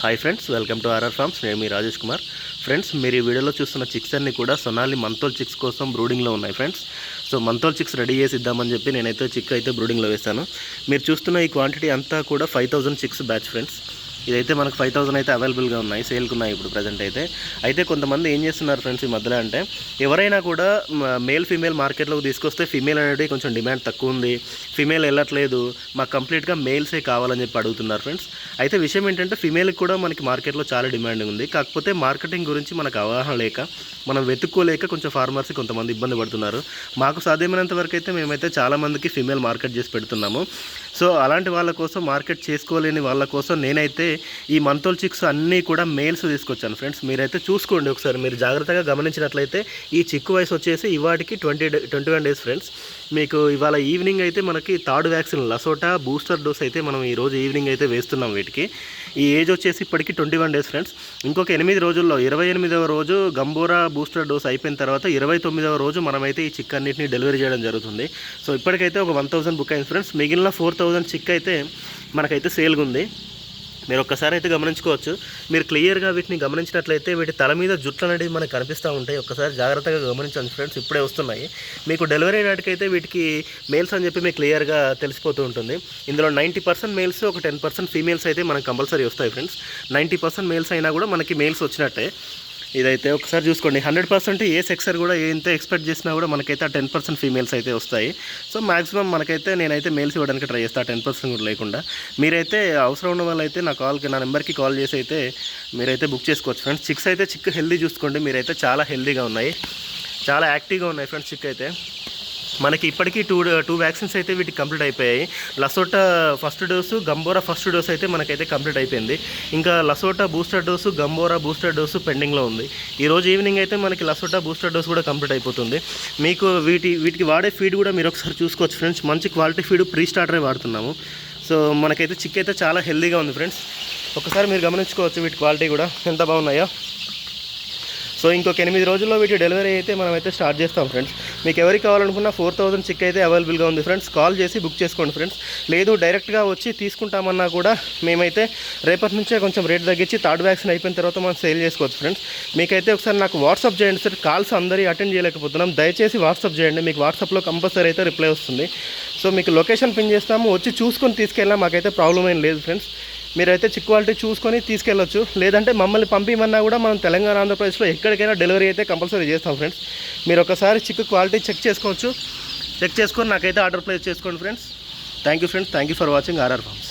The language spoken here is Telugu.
Hi friends welcome to RR farms నేను మీ రాజేష్ కుమార్. ఫ్రెండ్స్ మీరు ఈ వీడియోలో చూస్తున్న చిక్స్ అన్నీ కూడా సొనాలి మంతోల్ చిక్స్ కోసం బ్రూడింగ్లో ఉన్నాయి ఫ్రెండ్స్ సో మంతోల్ చిక్స్ రెడీ చేసి ఇద్దామని చెప్పి నేనైతే చిక్ అయితే బ్రూడింగ్లో వేశాను. మీరు చూస్తున్న ఈ క్వాంటిటీ అంతా కూడా ఫైవ్ చిక్స్ బ్యాచ్ ఫ్రెండ్స్ ఇదైతే మనకు ఫైవ్ థౌసండ్ అయితే అవైలబుల్గా ఉన్నాయి సేల్కి ఉన్నాయి ఇప్పుడు ప్రజెంట్ అయితే. అయితే కొంతమంది ఏం చేస్తున్నారు ఫ్రెండ్స్ ఈ మధ్యలో అంటే ఎవరైనా కూడా మేల్ ఫీమేల్ మార్కెట్లోకి తీసుకొస్తే ఫీమేల్ అనేది కొంచెం డిమాండ్ తక్కువ ఉంది. ఫీమేల్ వెళ్ళట్లేదు. మాకు కంప్లీట్గా మేల్సే కావాలని చెప్పి అడుగుతున్నారు ఫ్రెండ్స్ అయితే విషయం ఏంటంటే ఫీమేల్కి కూడా మనకి మార్కెట్లో చాలా డిమాండ్ ఉంది. కాకపోతే మార్కెటింగ్ గురించి మనకు అవగాహన లేక మనం వెతుక్కోలేక కొంచెం ఫార్మర్స్ కొంతమంది ఇబ్బంది పడుతున్నారు. మాకు సాధ్యమైనంత వరకు అయితే మేమైతే చాలామందికి ఫీమేల్ మార్కెట్ చేసి పెడుతున్నాము. సో అలాంటి వాళ్ళ కోసం మార్కెట్ చేసుకోలేని వాళ్ళ కోసం నేనైతే ఈ మంతోల్ చిక్స్ అన్నీ కూడా మేల్స్ తీసుకొచ్చాను ఫ్రెండ్స్. మీరైతే చూసుకోండి ఒకసారి. మీరు జాగ్రత్తగా గమనించినట్లయితే ఈ చిక్కు వయసు వచ్చేసి ఇవాటికి twenty day twenty one days friends. మీకు ఇవాళ ఈవినింగ్ అయితే మనకి third vaccine LaSota booster dose అయితే మనం ఈ రోజు ఈవినింగ్ అయితే వేస్తున్నాం వీటికి. ఈ ఏజ్ వచ్చేసి ఇప్పటికి ట్వంటీ వన్ డేస్ ఫ్రెండ్స్. ఇంకొక ఎనిమిది రోజుల్లో ఇరవై ఎనిమిదవ రోజు గంబోరా బూస్టర్ డోస్ అయిపోయిన తర్వాత ఇరవై తొమ్మిదవ రోజు మనమైతే ఈ చిక్ అన్నింటినీ డెలివరీ చేయడం జరుగుతుంది. సో ఇప్పటికైతే ఒక వన్ థౌసండ్ బుక్ అయింది ఫ్రెండ్స్. మిగిలిన ఫోర్ థౌసండ్ చిక్ అయితే మనకైతే సేల్గా ఉంది మీరు ఒక్కసారి అయితే గమనించుకోవచ్చు. మీరు క్లియర్గా వీటిని గమనించినట్లయితే వీటి తల మీద జుట్లు అనేవి మనకు కనిపిస్తూ ఉంటాయి. ఒక్కసారి జాగ్రత్తగా గమనించండి ఫ్రెండ్స్ ఇప్పుడే వస్తున్నాయి. మీకు డెలివరీ నాటికైతే వీటికి మేల్స్ అని చెప్పి మీకు క్లియర్గా తెలిసిపోతూ ఉంటుంది. ఇందులో నైంటీ పర్సెంట్ మేల్స్ ఒక టెన్ పర్సెంట్ ఫీమేల్స్ అయితే మనకు కంపల్సరీ వస్తాయి ఫ్రెండ్స్. నైంటీ పర్సెంట్ మేల్స్ అయినా కూడా మనకి మేల్స్ వచ్చినట్టే. ఇదైతే ఒకసారి చూసుకోండి. హండ్రెడ్ పర్సెంట్ ఏ సెక్సర్ కూడా ఎంత ఎక్స్పెక్ట్ చేసినా కూడా మనకైతే ఆ టెన్ పర్సెంట్ ఫీమేల్స్ అయితే వస్తాయి. సో మాక్సిమం మనకైతే నేనైతే మేల్స్ ఇవ్వడానికి ట్రై చేస్తాను టెన్ పర్సెంట్ కూడా లేకుండా. మీరైతే అవసరం ఉన్న వాళ్ళైతే నా కాల్కి నా నెంబర్కి కాల్ చేసి అయితే మీరైతే బుక్ చేసుకోవచ్చు. ఫ్రెండ్స్ చిక్స్ అయితే చిక్ హెల్దీ చూసుకోండి. మీరైతే చాలా హెల్దీగా ఉన్నాయి. చాలా యాక్టివ్గా ఉన్నాయి ఫ్రెండ్స్ చిక్ అయితే. మనకి ఇప్పటికీ టూ టూ వ్యాక్సిన్స్ అయితే వీటికి కంప్లీట్ అయిపోయాయి. LaSota first dose Gumboro first dose అయితే మనకైతే కంప్లీట్ అయిపోయింది. ఇంకా LaSota booster dose Gumboro booster dose పెండింగ్లో ఉంది. ఈ రోజు ఈవినింగ్ అయితే మనకి లసోటా బూస్టర్ డోస్ కూడా కంప్లీట్ అయిపోతుంది. మీకు వీటి వీటికి వాడే ఫీడ్ కూడా మీరు ఒకసారి చూసుకోవచ్చు ఫ్రెండ్స్ మంచి క్వాలిటీ ఫీడ్ ప్రీ స్టార్టరే వాడుతున్నాము. సో మనకైతే చిక్ అయితే చాలా హెల్దీగా ఉంది ఫ్రెండ్స్ ఒకసారి మీరు గమనించుకోవచ్చు వీటి క్వాలిటీ కూడా. ఎంత బాగున్నాయో. సో ఇంకొక ఎనిమిది రోజుల్లో వీటి డెలివరీ అయితే మనమైతే స్టార్ట్ చేస్తాం ఫ్రెండ్స్ మీకు ఎవరికి కావాలనుకున్నా ఫోర్ థౌసండ్ చిక్ అయితే అవైలబుల్గా ఉంది ఫ్రెండ్స్. కాల్ చేసి బుక్ చేసుకోండి ఫ్రెండ్స్. లేదు డైరెక్ట్గా వచ్చి తీసుకుంటామన్నా కూడా మేమైతే రేపటి నుంచే కొంచెం రేట్ తగ్గించి థర్డ్ వ్యాక్సిన్ అయిపోయిన తర్వాత మనం సేల్ చేసుకోవచ్చు ఫ్రెండ్స్. మీకైతే ఒకసారి నాకు వాట్సాప్ చేయండి సార్. కాల్స్ అందరి అటెండ్ చేయలేకపోతున్నాం. దయచేసి వాట్సాప్ చేయండి. మీకు వాట్సాప్లో కంపల్సరీ అయితే రిప్లై వస్తుంది. సో మీకు లొకేషన్ పిన్ చేస్తాము. వచ్చి చూసుకొని తీసుకెళ్ళినా మాకైతే ప్రాబ్లం ఏం లేదు ఫ్రెండ్స్. మీరైతే చిక్ క్వాలిటీ చూసుకొని తీసుకెళ్ళొచ్చు. లేదంటే మమ్మల్ని పంపించమన్నా కూడా మనం తెలంగాణ ఆంధ్రప్రదేశ్లో ఎక్కడికైనా డెలివరీ అయితే కంపల్సరీ చేస్తాం ఫ్రెండ్స్. మీరు ఒకసారి చిక్ క్వాలిటీ చెక్ చేసుకోవచ్చు. చెక్ చేసుకొని నాకైతే ఆర్డర్ ప్లేస్ చేసుకోండి friends. Thank you friends. Thank you for watching RR farms.